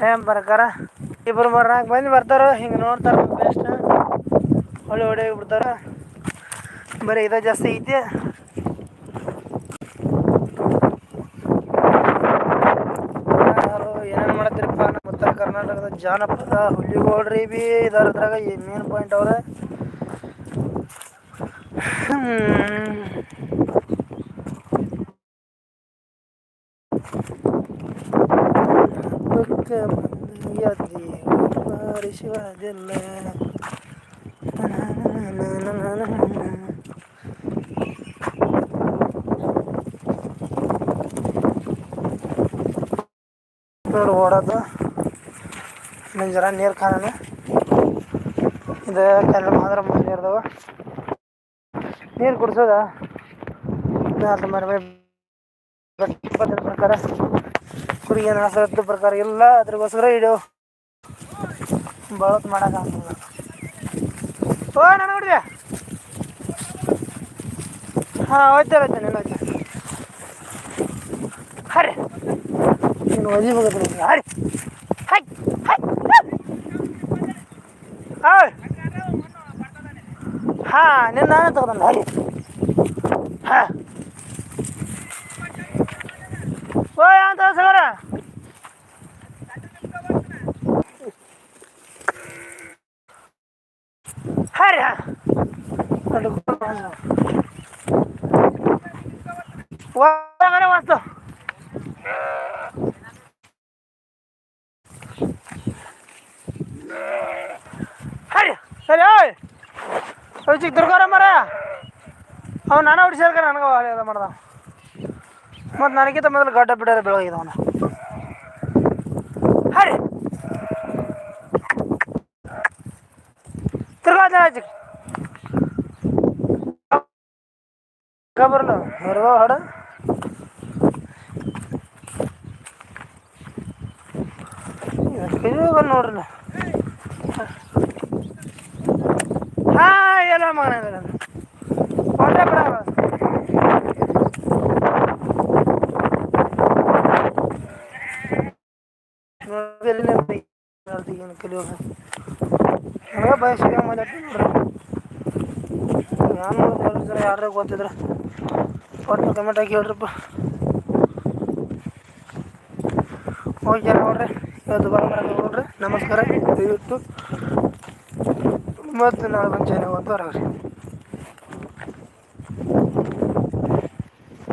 Time ಬರ್ಕಾರ? ಇಬ್ಬರು ಮೂರು ನಾಲ್ಕು ಮಂದಿ ಬರ್ತಾರ, ಹಿಂಗೆ ನೋಡ್ತಾರ ಬೆಸ್ಟ್ ಹೊಳೆ ಹೊಡೆ ಬಿಡ್ತಾರ ಬರೀ ಇದ ಜಾಸ್ತಿ ಐತಿ. ಏನೇನು ಮಾಡತ್ತಿರಪ್ಪ ನಮ್ಮ ಉತ್ತರ ಕರ್ನಾಟಕದ ಜಾನಪದ ಹುಲಿಗೋಳ್ರಿ ಬಿ ಇದರದ್ರಾಗ ಮೇನ್ ಪಾಯಿಂಟ್ ಅವ್ರೆ. ದುಃಖ ಬಂದು ಬಾರಿಸುವುದಿಲ್ಲ ನೋಡು ಓಡೋದು ಜರ ನೀರು ಕಾಣೋಣ ಇದು ಮಾತ್ರ ಮಾದ್ರ ಇರ್ದವ ನೀರು ಕುಡಿಸೋದ ಅದು ಮನೆ ಪದ್ಧತಿ ಪ್ರಕಾರ. ಕುರಿಗೆ ಹಸರತ್ತು ಪ್ರಕಾರ ಎಲ್ಲ ಅದ್ರಗೋಸ್ಕರ ಇಡು ಬಳತ್ ಮಾಡೋಕ್ಕಾಗಲ್ಲ ಓ, ನಾನು ನೋಡಿದೆ. ಹಾಂ, ಹೋಯ್ತೆ ಹೋಯ್ತಾನೆ ಹರಿ ನೀನು ಒದಿ ಹೋಗೋದು ಹರಿ ಹೈ ಹೈ ಹಾಯ್ ಹಾಂ. ನಿನ್ನ ನಾನು ತಗೊಂಡ ಹರಿ ಹಾಂ ಓ ಅಂತ ಸಗರ ಹರಿ ವಾಸ್ತು ಹರಿ ಸರಿ ಓಯ್ ಚಿಕ್ಕ ದುರ್ಗಾರ ಮರ ಅವ್ನು ನಾನು ಹೊಡಿಸಿರ್ಕ ನನಗೆ ಎಲ್ಲ ಮಾಡ್ದ ಮತ್ತು ನನಗಿಂತ ಮೊದಲು ಗಡ್ಡ ಬಿಡೋದು ಬೆಳಗಿದ ಅವನು ಹರಿ ತಿರ್ಗಾ ಚಿಕ್ಕ ಬರಲ್ಲ ಹೊರದವ ಹಾಡ ಬಂದು ನೋಡ್ರಿ ಹಾ ಎಲ್ಲ ಮಗನ ಹೊಟ್ಟೆ ಬಿಡಲ್ಲ ಕಲಿಯೋದು ನನಗೆ ಬಯಸಿಗೆ ಮಾತಾಡ್ತೀನಿ ನೋಡ್ರಿ ನಾನು ಕಲಿಸಿದ್ರೆ ಯಾರು ಗೊತ್ತಿದ್ರೆ ಒಟ್ಟು ಕಮೆಂಟ್ ಹಾಕಿ ಹೇಳ್ರಪ್ಪ. ಓಕೆ ನೋಡ್ರಿ, ಇವತ್ತು ಬರ ನೋಡ್ರಿ. ನಮಸ್ಕಾರ. ದಯವಿಟ್ಟು ಮತ್ತು ನಾಳೆ ಬಂದು ಚೆನ್ನಾಗಿ ಹೊರಗ್ರಿ